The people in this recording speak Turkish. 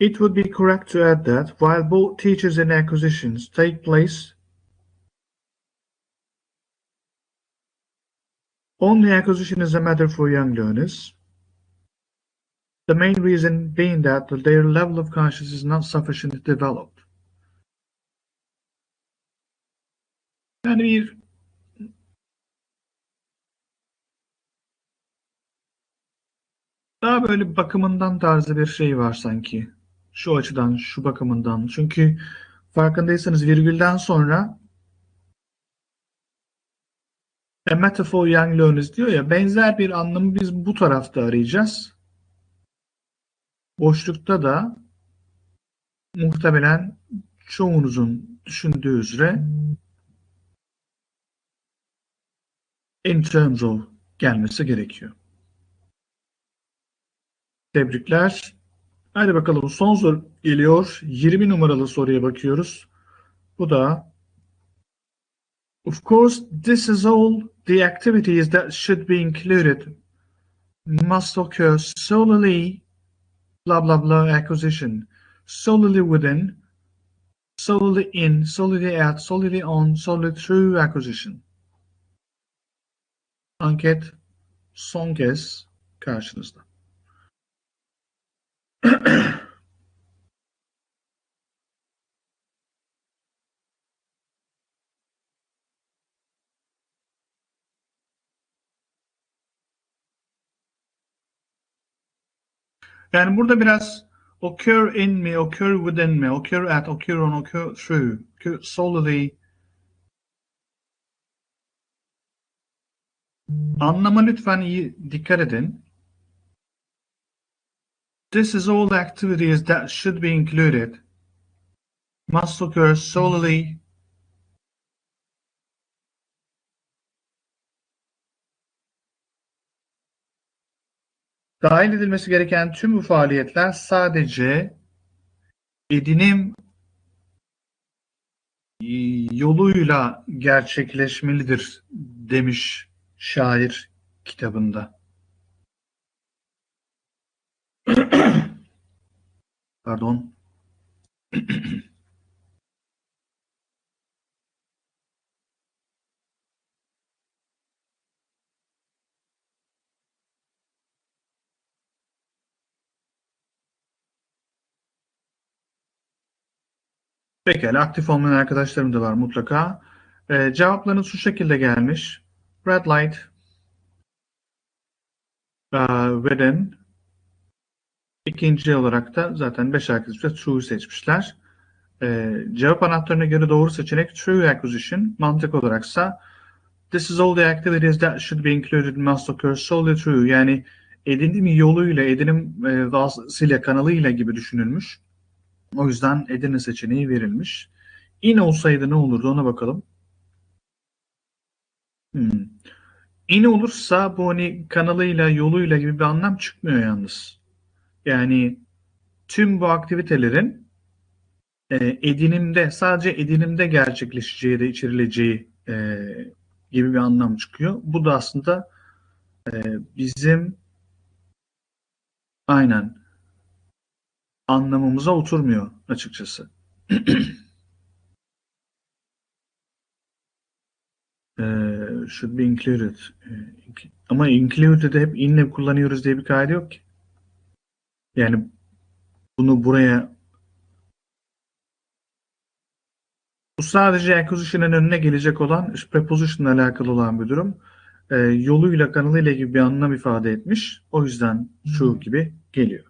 It would be correct to add that while both teachers and acquisitions take place, only acquisition is a matter for young learners. The main reason being that their level of consciousness is not sufficiently developed. Yani bir daha böyle bakımından tarzı bir şey var sanki. Şu açıdan, şu bakımından. Çünkü farkındaysanız virgülden sonra a metaphor young learners diyor ya benzer bir anlamı biz bu tarafta arayacağız. Boşlukta da muhtemelen çoğunuzun düşündüğü üzere in terms of gelmesi gerekiyor. Tebrikler. Hadi bakalım son soru geliyor. 20 numaralı soruya bakıyoruz. Bu da Of course, this is all the activities that should be included must occur solely blah blah blah acquisition, solely within, solely in, solely at, solely on, solely through acquisition. Anket son kez karşınızda. Yani burada biraz occur in mi, occur within mi, occur at, occur on, occur through, occur solely anlama lütfen iyi dikkat edin. This is all activities that should be included must occur solely Dahil edilmesi gereken tüm bu faaliyetler sadece edinim yoluyla gerçekleşmelidir demiş şair kitabında. Pardon. Pekala aktif olmayan arkadaşlarım da var mutlaka. Ee, cevaplarınız şu şekilde gelmiş. Red light uh, within ikinci olarak da zaten 5 arkadaşlar true seçmişler. Ee, cevap anahtarına göre doğru seçenek true acquisition. Mantık olaraksa this is all the activities that should be included must occur solely true. Yani edinim yoluyla, edinim e, vasıtasıyla, kanalıyla gibi düşünülmüş. O yüzden Edirne seçeneği verilmiş. İn olsaydı ne olurdu ona bakalım. Hmm. İn olursa bu hani kanalıyla, yoluyla gibi bir anlam çıkmıyor yalnız. Yani tüm bu aktivitelerin e, edinimde, sadece edinimde gerçekleşeceği de içerileceği e, gibi bir anlam çıkıyor. Bu da aslında e, bizim aynen anlamımıza oturmuyor açıkçası. Ee, should be included. Ee, Ama included'ı hep inle kullanıyoruz diye bir kaydı yok ki. Yani bunu buraya bu sadece acquisition'ın önüne gelecek olan preposition ile alakalı olan bir durum. Ee, yoluyla kanalıyla gibi bir anlam ifade etmiş. O yüzden şu gibi geliyor.